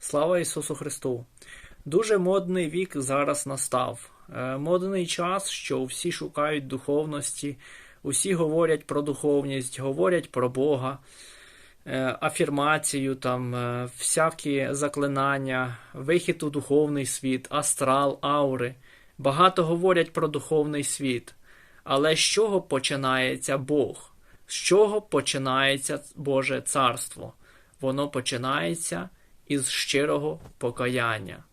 Слава Ісусу Христу! Дуже модний вік зараз настав. Е, Модний час, що всі шукають духовності, усі говорять про духовність, говорять про Бога, е, афірмацію, там, е, всякі заклинання, вихід у духовний світ, астрал, аури. Багато говорять про духовний світ. Але з чого починається Бог? З чого починається Боже Царство? Воно починається із щирого покаяння,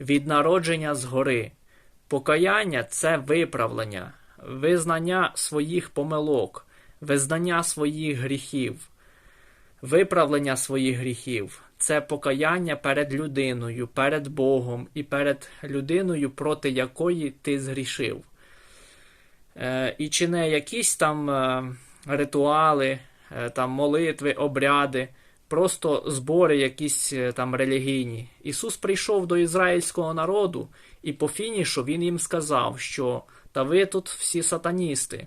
від народження згори. Покаяння це виправлення, визнання своїх помилок, визнання своїх гріхів, виправлення своїх гріхів. Це покаяння перед людиною, перед Богом і перед людиною, проти якої ти згрішив. Е, і чи не якісь там е, ритуали, е, там молитви, обряди, просто збори якісь е, там релігійні. Ісус прийшов до ізраїльського народу, і по фінішу Він їм сказав, що та ви тут всі сатаністи.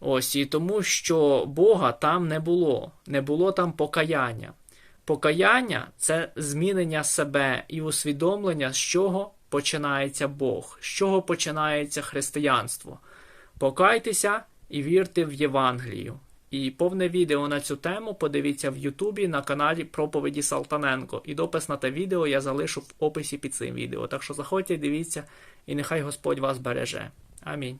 Ось і тому, що Бога там не було, не було там покаяння. Покаяння це змінення себе і усвідомлення, з чого починається Бог, з чого починається християнство. Покайтеся і вірте в Євангелію. І повне відео на цю тему подивіться в Ютубі на каналі Проповіді Салтаненко. І допис на те відео я залишу в описі під цим відео. Так що заходьте, дивіться, і нехай Господь вас береже. Амінь.